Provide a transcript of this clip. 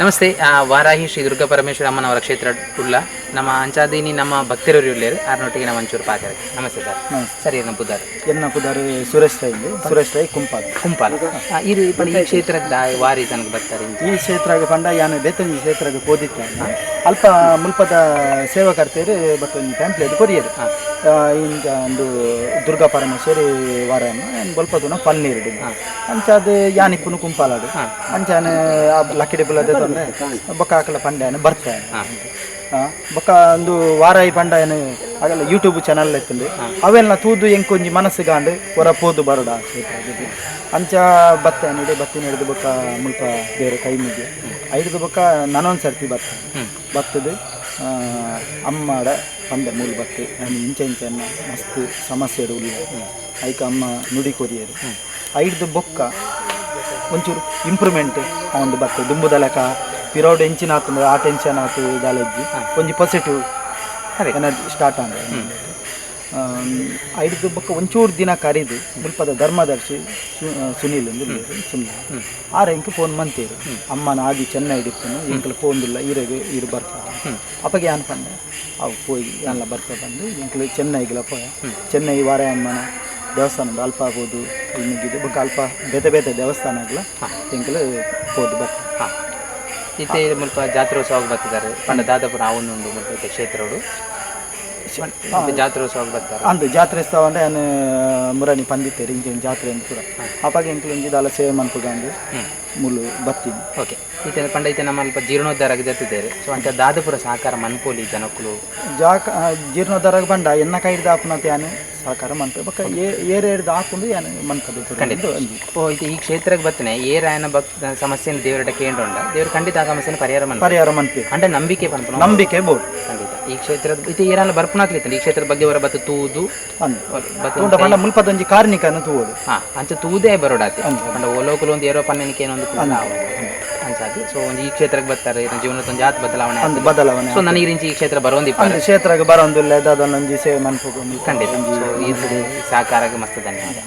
ನಮಸ್ತೆ ಆ, ವಾರಾಹಿ ಶ್ರೀ ದುರ್ಗಾ ಪರಮೇಶ್ವರ ಅಮ್ಮನವರ ಕ್ಷೇತ್ರ ಉಳ್ಳ ನಮ್ಮ ಅಂಚಾದೀನಿ ನಮ್ಮ ಭಕ್ತರವರು ಇರ್ಲೇರು ಆರ್ನೊಟ್ಟಿಗೆ ನಮ್ಮ ಒಂಚೂರು ಪಾತ್ರ. ನಮಸ್ತೆ ಸರ್. ಸರಿ ನಮ್ಮ ಬುದ್ಧಾರ್ ಎನ್ನ ಪುದಾರ್? ಸುರೇಶ್ ರೈ ಇಲ್ಲಿ. ಸುರೇಶ್ ರೈ ಕುಂಪಾಲ್. ಕುಂಪಾಲ್. ಪಂಡ ಈ ಕ್ಷೇತ್ರದ ವಾರಿ ತನಕ ಬರ್ತಾರೆ. ಈ ಕ್ಷೇತ್ರ ಪಂಡ ಯಾನು ಬೇತಂಜಿ ಕ್ಷೇತ್ರ ಪೋದಿತ್ತ ಅಲ್ಪ ಮುಲ್ಪದ ಸೇವಕರ್ತೇರು ಬಟ್ ಒಂದು ಪ್ಯಾಂಪ್ಲೇಟ್ ಕೊರಿಯರು. ಈಗ ಒಂದು ದುರ್ಗಾ ಪರಮೇಶ್ವರಿ ವಾರನ ಬಲ್ಪದುನ ಪನ್ನೀರು ಅಂಚಾದ ಯಾನಿಪ್ಪುನು ಕುಂಪಾಲಾಡು ಅಂಚಾನೆ ಲಕ್ಕಿಡಿ ಬುಲ್ಲದೆ ತೊಂದ್ರೆ ಬೊಕ್ಕ ಆಕಲ ಪಂಡ್ಯಾನ ಬರ್ತಾನೆ. ಹಾ. ಬೊಕ್ಕ ಒಂದು ವಾರಾಯಿ ಏನು ಆಗಲ್ಲ ಯೂಟ್ಯೂಬ್ ಚಾನಲ್ ಎತ್ತಂದು ಅವೆಲ್ಲ ತೂದು ಎಂಕೊಂಜಿ ಮನಸ್ಸಿಗಾಂಡು ಹೊರ ಪೋದು ಬರೋಡ. ಆ. ಅಂಚ ಬತ್ತ ನೀಡಿ ಬತ್ತಿನ ಹಿಡಿದು ಬೊಕ್ಕ ಮುಲ್ಪ ಬೇರೆ ಕೈ ಮುಗಿ ಐದು ಬೊಕ್ಕ ನಾನೊಂದು ಸರ್ತಿ ಬತ್ತ. ಬತ್ತದು ಆ, ಅಮ್ಮಡ ಪಂಡ ಮೂಲ ಬತ್ತು. ನಾನು ಇಂಚ ಇಂಚ ಮಸ್ತ್ ಸಮಸ್ಯೆ ಉಲ್ಲ ಐಕ ಅಮ್ಮ ನುಡಿ ಕೊರಿಯರು. ಐದು ಬೊಕ್ಕ ಒಂಚೂರು ಇಂಪ್ರೂವ್ಮೆಂಟ್ ಒಂದು ಬರ್ತದೆ ದುಂಬುದ ಲೆಕ್ಕ ಪಿರೋಡ್ ಎಂಚಿನ ಆತಂದ್ರೆ ಆ ಟೆನ್ಷನ್ ಆತು ಇದಾಲಜ್ಜಿ ಒಂಜಿ ಪಾಸಿಟಿವ್. ಎನರ್ಜಿ ಸ್ಟಾರ್ಟ್ ಆಗ ಐದು ಬಕ್ಕ ಒಂಚೂರು ದಿನ ಕರೀದು ಮುಲ್ಪದ ಧರ್ಮದರ್ಶಿ ಸುನೀಲ್ ಎಂದು ಸುನೀಲ್. ಆ ಇಂಕ ಫೋನ್ ಮಂತೇರು ಅಮ್ಮನ ಆಗಿ ಚೆನ್ನೈ ಹಿಡಿತಾನು ಫೋನ್ ಇಲ್ಲ ಈರೆಗೆ ಇರು ಬರ್ತಾ ಅಪ್ಪಗೆ ಏನು ಪಂದೆ? ಅವು ಹೋಗಿ ಎಲ್ಲ ಬರ್ತಾ ಬಂದು ಇಂಕಲು ಚೆನ್ನೈಗೆಲ್ಲ ಪೋಯ ಚೆನ್ನೈ ವಾರ ಅಮ್ಮನ ದೇವಸ್ಥಾನ ಅಲ್ಪ ಆಗ್ಬೋದು ಮುಗಿದು ಬಕ್ಕ ಅಲ್ಪ ಬೇತೆ ಬೇತೆ ದೇವಸ್ಥಾನಗಳ ಇಂಕಲು ಹೋದು ಬರ್ತಾರೆ. ಹಾ. ಇತ್ತೆ ಮುಲ್ಪ ಜಾತ್ರೋತ್ಸವ ಬರ್ತಿದ್ದಾರೆ. ಪಂಡ ದಾದಾಪುರ ಆವೊಂದುಂಡು ಮುಲ್ಪ ಇತ್ತೆ ಮತ್ತೆ ಜಾತ್ರೋತ್ಸವ ಬರ್ತಾರೆ? ಅಂದು ಜಾತ್ರೆ ಉತ್ಸವ ಅಂದ್ರೆ ನಾನು ಮುರಣಿ ಪಂದಿತ್ತೇರಿ ಇಂಚಿನ ಜಾತ್ರೆ ಅಂತ ಕೂಡ. ಇಂಕ್ಲು ಇಂಚಿ ಅಲ್ಲ ಸೇವೆ ಮನ್ಪುಗಂದು ಮುಲು ಬರ್ತೀನಿ ಓಕೆ. ಈತ ಪಂಡ ಈತ ನಮ್ಮ ಅಲ್ಪ ಜೀರ್ಣೋದ್ಧಾರಕ್ಕೆ ಜತ್ತಿದ್ದಾರೆ ಸೊ ಅಂತ ದಾದಪುರ ಸಹಕಾರ ಮನ್ಪೋಲಿ ಜನಕ್ಕಳು ಜಾಕ ಜೀರ್ಣೋದ್ಧಾರ ಬಂಡ ಎನ್ನ ಕೈಡ್ದ ಆಪುನಂತ ಯಾನು ಸಹಕಾರ ಮನ್ಪೆ ಬಕ್ಕ ಏರ್ ಏರ್ದು ಹಾಕೊಂಡು ಯಾನು ಮನ್ಪದು ಖಂಡಿತ. ಓ ಇದು ಈ ಕ್ಷೇತ್ರಕ್ಕೆ ಬತ್ತನೆ ಏ ರಾಯನ ಭಕ್ ಸಮಸ್ಯೆನ ದೇವರಟ ಕೇಂದ್ರಂಡ ದೇವರು ಖಂಡಿತ ಆ ಸಮಸ್ಯೆನ ಪರಿಹಾರ ಮನ್ಪ ಪರಿಹಾರ ಮನ್ಪಿ ಅಂಡ ನಂಬಿಕೆ ಪನ್ಪನ ನಂಬಿಕೆ ಬೋರ್ಡ್. ಖಂಡಿತ. ಈ ಕ್ಷೇತ್ರದ ಇದು ಬರ್ಪುನ ಬರ್ಪುನಾತ್ಲಿತ್ತ ಈ ಕ್ಷೇತ್ರದ ಬಗ್ಗೆ ಅವರ ಬತ್ತು ತೂದು. ತೂಂಡ ಪಂಡ ಮುಲ್ಪದೊಂಜಿ ಕಾರ್ಣಿಕನ ತೂವೋಡು ಹಾ ಅಂಚ ತೂದೇ ಬರೋಡಾತಿ. ಪಂಡ ಓಲೋಕಲು ಒಂದು ಏರೋ ಪನ್ನನಿಕೆ ಏನೊಂದು ಅಂಚಾತಿ ಸೊ ಒಂದು ಈ ಕ್ಷೇತ್ರಕ್ಕೆ ಬರ್ತಾರೆ ಜೀವನದ ಒಂದು ಜಾತಿ ಬದಲಾವಣೆ ಒಂದು ಬದಲಾವಣೆ ಸೊ ನನಗೆ ಈ ಕ್ಷೇತ್ರ ಬರೋಂದಿಪ್ಪ ಅಂದು ಕ್ಷೇತ್ರಕ್ಕೆ ಬರೋಂದಿಲ್ಲ ಅದೊಂದೊಂಜಿ ಸೇವೆ ಮನ್ಪುಗೊಂಡು ಖಂಡಿತ. ಈ ಸಹಕಾರಕ್ಕೆ ಮಸ್ತ್ ಧನ್ಯವಾದ.